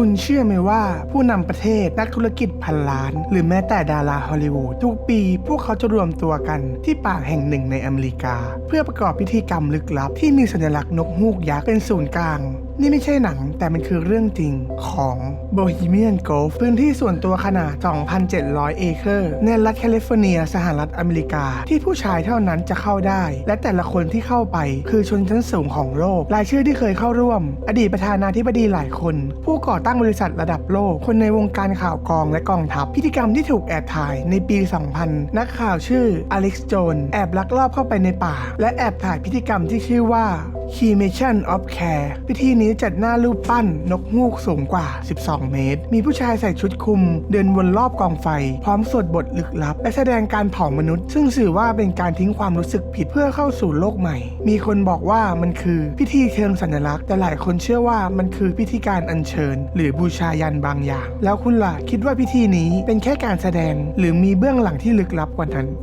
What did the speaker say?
คุณเชื่อไหมว่าผู้นำประเทศนักธุรกิจพันล้าน หรือแม้แต่ดาราฮอลลีวูดทุกปี พวกเขาจะรวมตัวกันที่ป่าแห่งหนึ่งในอเมริกา เพื่อประกอบพิธีกรรมลึกลับที่มีสัญลักษณ์นกฮูกยักษ์เป็นศูนย์กลาง นี่ไม่ใช่หนังแต่มันคือเรื่องจริงของ Bohemian Grove พื้นที่ส่วนตัวขนาด 2,700 เอเคอร์ ในรัฐแคลิฟอร์เนีย สหรัฐอเมริกา ที่ผู้ชายเท่านั้นจะเข้าได้ และแต่ละคนที่เข้าไปคือชนชั้นสูงของโลก รายชื่อที่เคยเข้าร่วม อดีตประธานาธิบดีหลายคน ผู้ก่อตั้งบริษัทระดับโลก คนในวงการข่าวกองและกองทัพ พิธีกรรมที่ถูกแอบถ่ายในปี 2000 นักข่าวชื่ออเล็กซ์โจนแอบลักลอบเข้าไปในป่า และแอบถ่ายพิธีกรรมที่ชื่อว่า k e y m a t i o n of Care พิธีนี้จัดหน้ารูปปั้นนกฮูกสูงกว่า 12 เมตร มีผู้ชายใส่ชุดคลุม เดินวนรอบกองไฟ พร้อมสวดบทลึกลับ และแสดงการเผามนุษย์ ซึ่งสื่อว่าเป็นการทิ้งความรู้สึกผิดเพื่อเข้าสู่โลกใหม่ มีคนบอกว่ามันคือพิธีเชิงสัญลักษณ์ แต่หลายคนเชื่อว่ามันคือพิธีการอัญเชิญ หรือบูชายันบางอย่าง แล้วคุณล่ะคิดว่าพิธีนี้เป็นแค่การแสดง หรือมีเบื้องหลังที่ลึกลับกว่านั้น